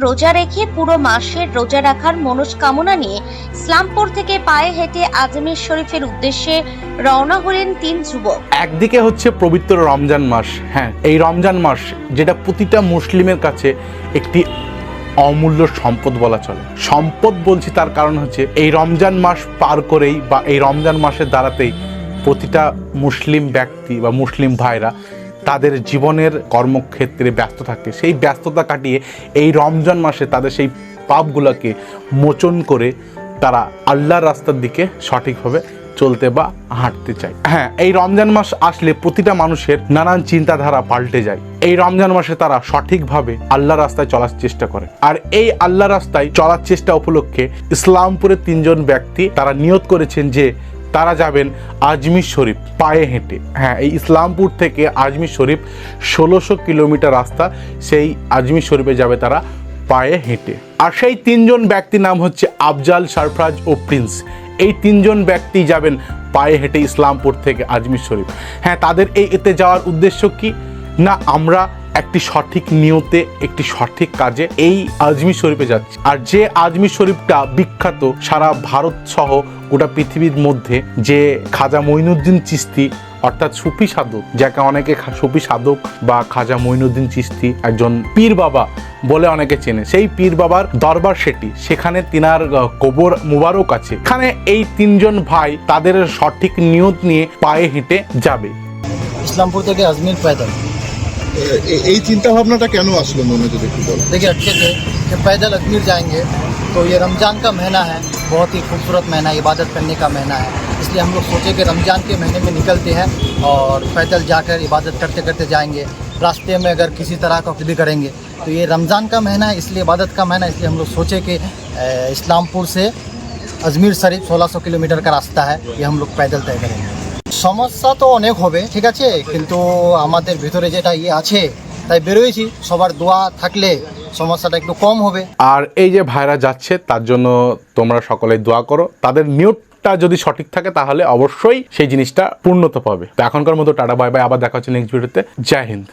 রোজা রেখে পুরো মাসের রোজা রাখার মনস্কামনা নিয়ে ইসলামপুর থেকে পায়ে হেঁটে আজমির শরীফের উদ্দেশ্যে রওনা হলেন তিন যুবক। একদিকে হচ্ছে পবিত্র রমজান মাস হ্যাঁ এই রমজান মাস যেটা প্রতিটা মুসলিমের কাছে একটি অমূল্য সম্পদ বলা চলে। সম্পদ বলছি তার কারণ হচ্ছে এই রমজান মাস পার করেই বা এই রমজান মাসের দ্বারাতেই প্রতিটা মুসলিম ব্যক্তি বা মুসলিম ভাইরা তাদের জীবনের কর্মক্ষেত্রে ব্যস্ত থাকে সেই ব্যস্ততা কাটিয়ে এই রমজান মাসে তাদের সেই পাপগুলোকে মোচন করে তারা আল্লাহর রাস্তার দিকে সঠিকভাবে চলতে বা হাঁটতে চায়। হ্যাঁ এই রমজান মাস আসলে প্রতিটা মানুষের নানান চিন্তাধারা পাল্টে যায়। এই রমজান মাসে তারা সঠিকভাবে আল্লাহ রাস্তায় চলার চেষ্টা করে। আর এই আল্লাহ রাস্তায় চলার চেষ্টা উপলক্ষে ইসলামপুরের তিনজন ব্যক্তি তারা নিয়ত করেছেন যে তারা যাবেন আজমির শরীফ পায়ে হেঁটে। হ্যাঁ এই ইসলামপুর থেকে আজমির শরীফ ষোলোশো কিলোমিটার রাস্তা, সেই আজমির শরীফে যাবে তারা পায়ে হেঁটে। আর সেই তিনজন ব্যক্তির নাম হচ্ছে আফজাল সারফরাজ ও প্রিন্স। এই তিনজন ব্যক্তি যাবেন পায়ে হেঁটে ইসলামপুর থেকে আজমির শরীফ। হ্যাঁ তাদের এই এতে যাওয়ার উদ্দেশ্য কি? না, আমরা একটি সঠিক নিয়তে, একটি সঠিক কাজে এই আজমি শরীফে যাচ্ছি। আর যে আজমি শরীফটা বিখ্যাত সারা ভারত সহ গোটা পৃথিবীর মধ্যে, যে খাজা মঈনুদ্দিন চিস্তি অর্থাৎ সুফি সাধক, যাকে অনেকে সুফি সাধক বা খাজা মঈনুদ্দিন চিস্তি একজন পীর বাবা বলে অনেকে চেনে। সেই পীর বাবার দরবার সেটি। সেখানে তিনার কবর মুবারক আছে। এখানে এই তিনজন ভাই তাদের সঠিক নিয়ত নিয়ে পায়ে হেঁটে যাবে। ইসলামপুর থেকে আজমির পায়দান। এই চিন্তা ভাবনাটা কেন আসলো মনে যদি একটু বলো देखिए अच्छे थे कि पैदल अजमेर जाएंगे तो ये रमज़ान का महीना है बहुत ही खूबसूरत महीना है इबादत करने का महीना है इसलिए हम लोग सोचे कि रमज़ान के महीने में निकलते हैं और पैदल जाकर इबादत करते करते जाएंगे रास्ते में अगर किसी तरह का कुछ भी करेंगे तो ये रमज़ान का महीना है इसलिए इबादत का महीना है इसलिए हम लोग सोचे कि अ, इस्लामपुर से अजमेर शरीफ 1600 किलोमीटर का रास्ता है ये हम लोग पैदल तय करेंगे সমস্যা তো অনেক হবে, ঠিক আছে? কিন্তু আমাদের ভিতরে যেটা ইয়ে আছে, তাই বেরোয়েছি। সবার দোয়া থাকলে সমস্যাটা একটু কম হবে। আর এই যে ভাইরা যাচ্ছে, তার জন্য তোমরা সকলে দোয়া করো। তাদের নিয়তটা যদি সঠিক থাকে, তাহলে অবশ্যই সেই জিনিসটা পূর্ণতা পাবে। তো এখনকার মতো টাটা, বাই বাই। আবার দেখা হচ্ছে নেক্সট ভিডিওতে জয় হিন্দ।